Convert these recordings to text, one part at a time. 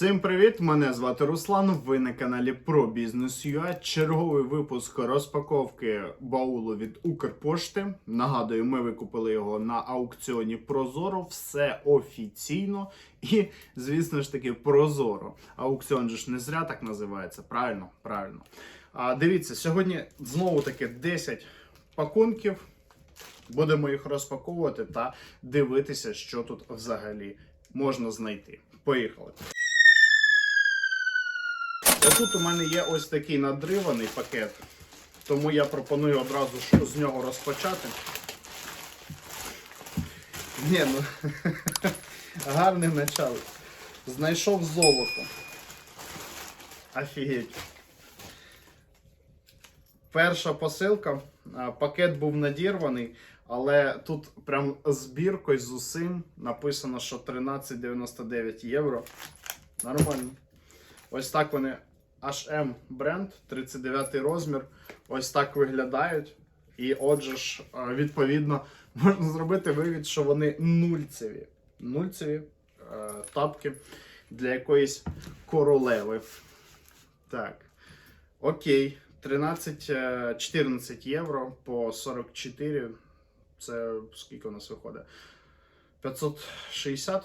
Всім привіт! Мене звати Руслан. Ви на каналі Про Бізнес UA. Черговий випуск розпаковки баулу від Укрпошти. Нагадую, ми викупили його на аукціоні Прозоро. Все офіційно і, звісно ж таки, Прозоро. Аукціон же ж не зря так називається. Правильно, правильно. А дивіться, сьогодні знову таки 10 пакунків. Будемо їх розпаковувати та дивитися, що тут взагалі можна знайти. Поїхали. Отут у мене є ось такий надриваний пакет, тому я пропоную одразу з нього розпочати. Ні, ну гарне начало. Знайшов золото. Офігеть. Перша посилка. Пакет був надірваний, але тут прям збіркою з усім написано, що 13,99 євро. Нормально. Ось так вони HM бренд, 39 розмір. Ось так виглядають. І отже ж, е, відповідно, можна зробити вивід, що вони нульцеві. Нульцеві е, тапки для якоїсь королеви. Так. Окей. 13, е, 14 євро по 44. Це скільки у нас виходить? 560,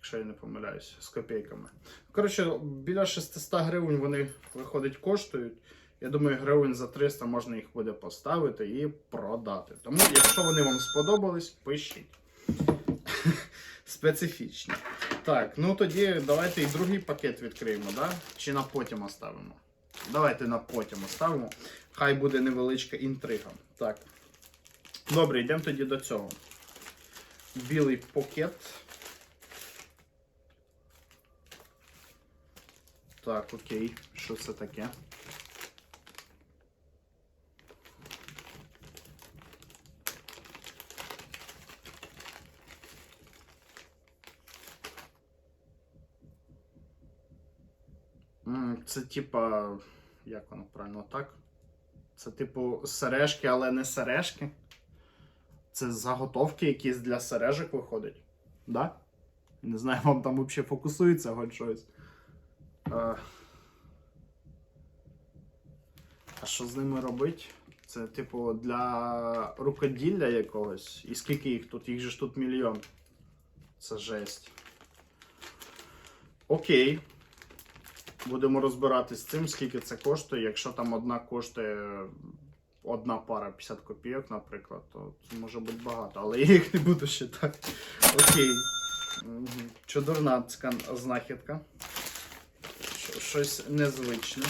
якщо я не помиляюсь, з копійками. Коротше, біля 600 гривень вони, виходить, коштують. Я думаю, гривень за 300 можна їх буде поставити і продати. Тому, якщо вони вам сподобались, пишіть. Специфічні. Так, ну тоді давайте і другий пакет відкриємо, да? Чи на потім оставимо? Давайте на потім оставимо. Хай буде невеличка інтрига. Так. Добре, йдемо тоді до цього. Білий пакет. Так, окей. Що це таке? Це типа. Як воно правильно так? Це типу сережки, але не сережки. Це заготовки якісь для сережок виходить. Да? Не знаю, вам там взагалі фокусується хоч щось. А, а що з ними робить? Це, типу, для рукоділля якогось. І скільки їх тут? Їх же ж тут мільйон. Це жесть. Окей. Будемо розбиратись з цим, скільки це коштує. Якщо там одна коштує одна пара 50 копійок, наприклад, то це може бути багато, але я їх не буду считати. Окей. Мгм. Чудовна така знахідка. Щось незвичне.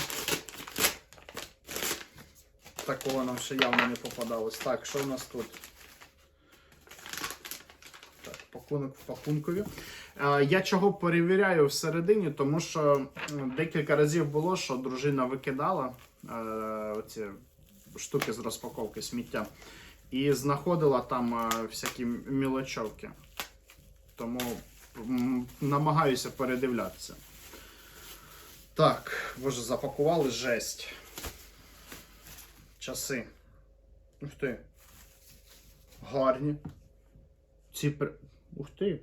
Такого нам ще явно не попадалось. Так, що у нас тут? Так, пакунок в пакункові. Я чого перевіряю всередині, тому що декілька разів було, що дружина викидала е, оці штуки з розпаковки сміття і знаходила там е, всякі мілочовки. Тому намагаюся передивлятися. Так, боже, запакували жесть. Часи. Ух ти. Гарні. Ці. Ух ти.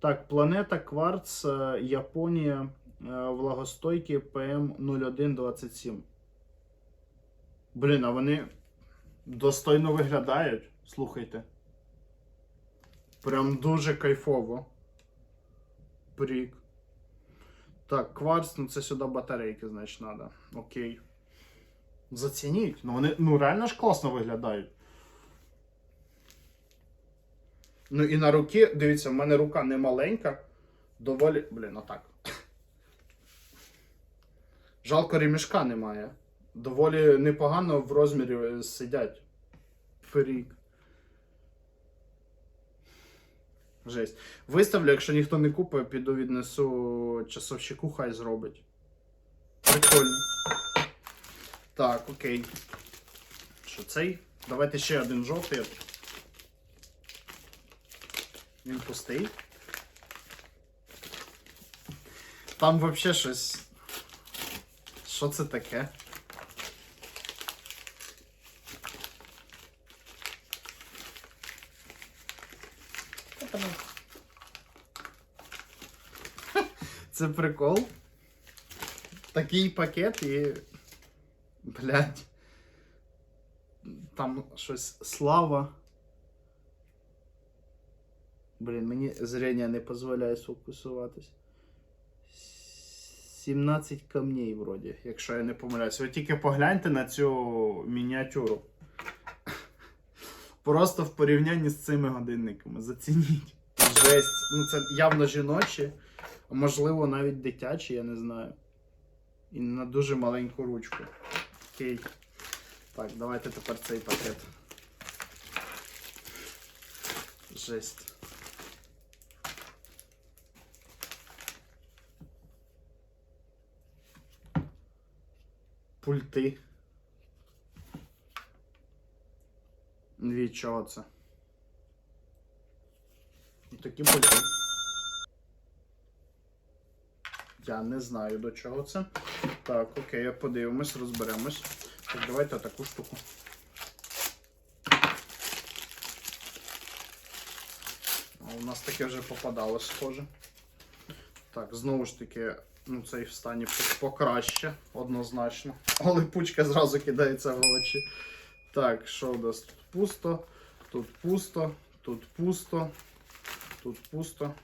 Так, планета Кварц, е, Японія, е, влагостойкі ПМ0127. Блін, а вони достойно виглядають. Слухайте. Прям дуже кайфово. Прик. Так, кварц, ну це сюди батарейки, значить, треба. Окей. Зацініть. Ну вони ну реально ж класно виглядають. Ну і на руки, дивіться, в мене рука не маленька. Доволі. Блін, отак. Жалко ремішка немає. Доволі непогано в розмірі сидять. Фрік. Жесть. Виставлю, якщо ніхто не купить, піду віднесу часовщику, хай зробить. Прикольно. Так, окей. Що цей? Давайте ще один жовтий. Він пустий. Там взагалі щось. Що це таке? Це прикол. Такий пакет і. Блять. Там щось слава. Блін, мені зрення не дозволяє сфокусуватись. 17 камней, вроді, якщо я не помиляюсь. Ви тільки погляньте на цю мініатюру. Просто в порівнянні з цими годинниками. Зацініть. Жесть. Ну це явно жіночі, можливо навіть дитячі, я не знаю. І на дуже маленьку ручку. Окей. Так, давайте тепер цей пакет. Жесть. Пульти. Від чого це? Ну, Такі пульти. Я не знаю до чого це. Так, окей, подивимось, розберемось. Так, давайте таку штуку. А у нас таке вже попадало, схоже. Так, знову ж таки, ну цей в стані покраще, однозначно. Але пучка зразу кидається в очі. Так, що у нас тут пусто, тут пусто, тут пусто, тут пусто,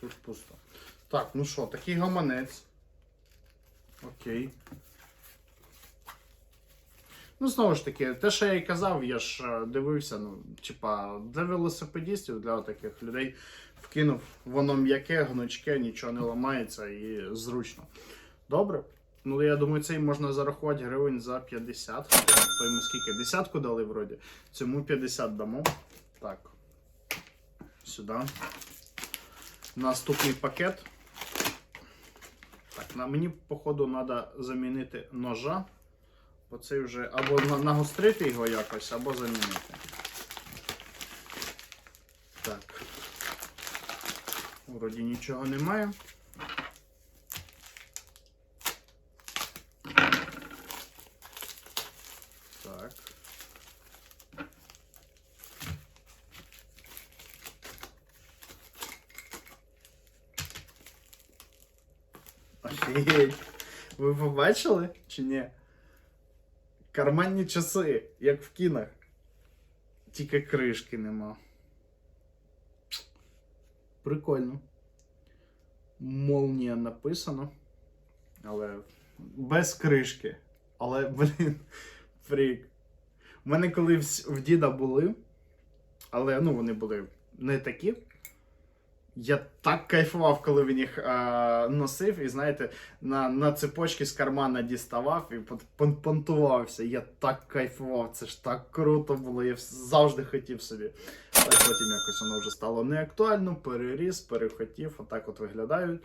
тут пусто. Так, ну що, такий гаманець. Окей. Ну, знову ж таки, те, що я і казав, я ж е, дивився, ну, типа, для велосипедистів, для таких людей вкинув, воно м'яке, гнучке, нічого не ламається і зручно. Добре. Ну, я думаю, цей можна зарахувати гривень за 50. То йому скільки? Десятку дали вроді. Цьому 50 дамо. Так. Сюди. Наступний пакет. Так, на мені, походу, треба замінити ножа. Бо цей вже або нагострити його якось, або замінити. Так. Вроді нічого немає. Так. Офігеть. Ви побачили чи ні? Карманні часи, як в кінах. Тільки кришки нема. Прикольно. Молнія написано. Але без кришки. Але, блін, фрік. У мене коли в, діда були, але ну, вони були не такі. Я так кайфував, коли він їх е, носив, і знаєте, на, на цепочки з кармана діставав і пон- пон- понтувався. Я так кайфував, це ж так круто було. Я завжди хотів собі. Але потім якось воно вже стало неактуально, переріс, перехотів. Отак от виглядають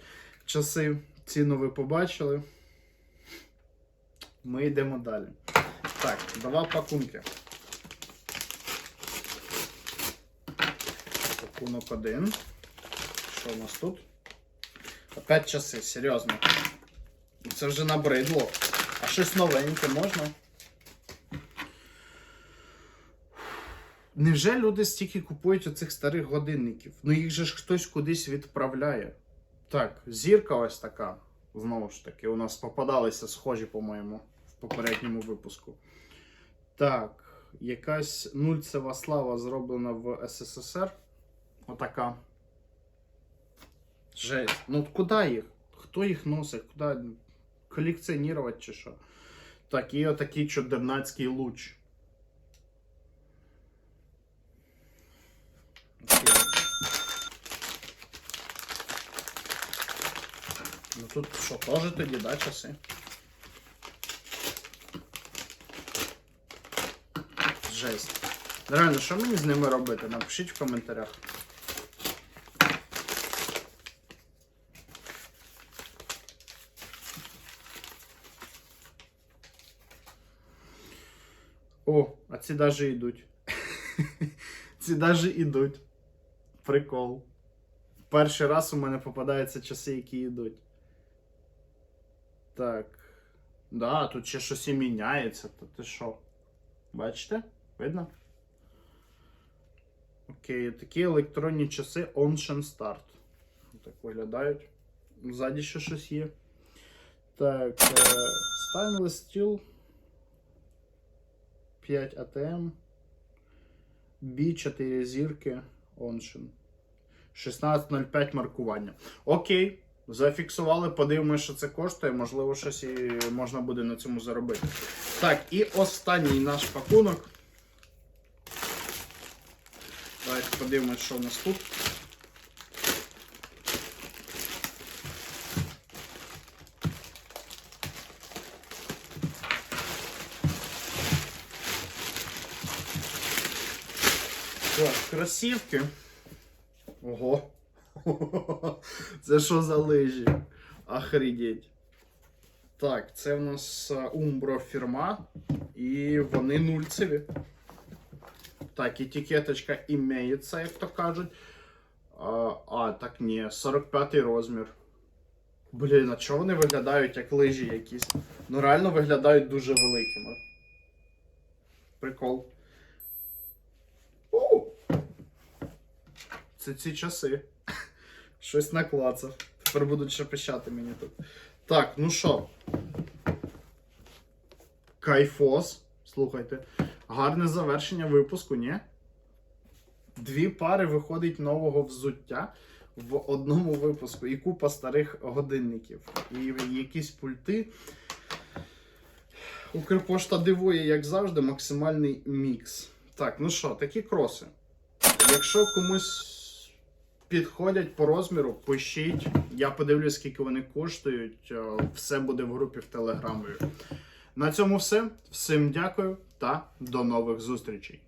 часи. Ціну ви побачили. Ми йдемо далі. Так, два пакунки. Пакунок один. Що у нас тут? Опять часи, серйозно. Це вже набридло. А щось новеньке можна? Невже люди стільки купують оцих старих годинників? Ну їх же ж хтось кудись відправляє. Так, зірка ось така. Знову ж таки, у нас попадалися схожі, по-моєму, в попередньому випуску. Так, якась нульцева слава зроблена в СССР. Отака. Жесть. Ну куди їх? Хто їх носить? Куди? Колекціонувати чи що? Так, і отакий чудернацький луч. Ну тут що, теж тоді, да, часи? Жесть. Реально, що мені з ними робити? Напишіть в коментарях. О, а ці даже йдуть. ці даже йдуть. Прикол. Перший раз у мене попадаються часи, які йдуть. Так. Да, тут ще щось і міняється. То ти що? Бачите? Видно? Окей, такі електронні часи Ocean Start. Так виглядають. Ззаді ще щось є. Так, е, Stainless Steel 5 ATM. B4 зірки. Onshin. 16.05 маркування. Окей. Зафіксували, подивимося, що це коштує. Можливо, щось і можна буде на цьому заробити. Так, і останній наш пакунок. Давайте подивимось, що у нас тут. Так, кросівки. Ого. Це що за лижі? Охренеть. Так, це в нас е, Umbro фірма. І вони нульцеві. Так, етикеточка імеється, як то кажуть. А, а так ні, 45 розмір. Блін, а чого вони виглядають як лижі якісь? Ну реально виглядають дуже великими. Прикол. Це ці часи. Щось наклацав. Тепер будуть ще пищати мені тут. Так, ну що. Кайфос. Слухайте. Гарне завершення випуску, ні? Дві пари виходить нового взуття в одному випуску. І купа старих годинників. І якісь пульти. Укрпошта дивує, як завжди, максимальний мікс. Так, ну що, такі кроси. Якщо комусь підходять по розміру, пишіть. Я подивлюсь, скільки вони коштують. Е, Все буде в групі в Телеграмі. На цьому все. Всім дякую та до нових зустрічей.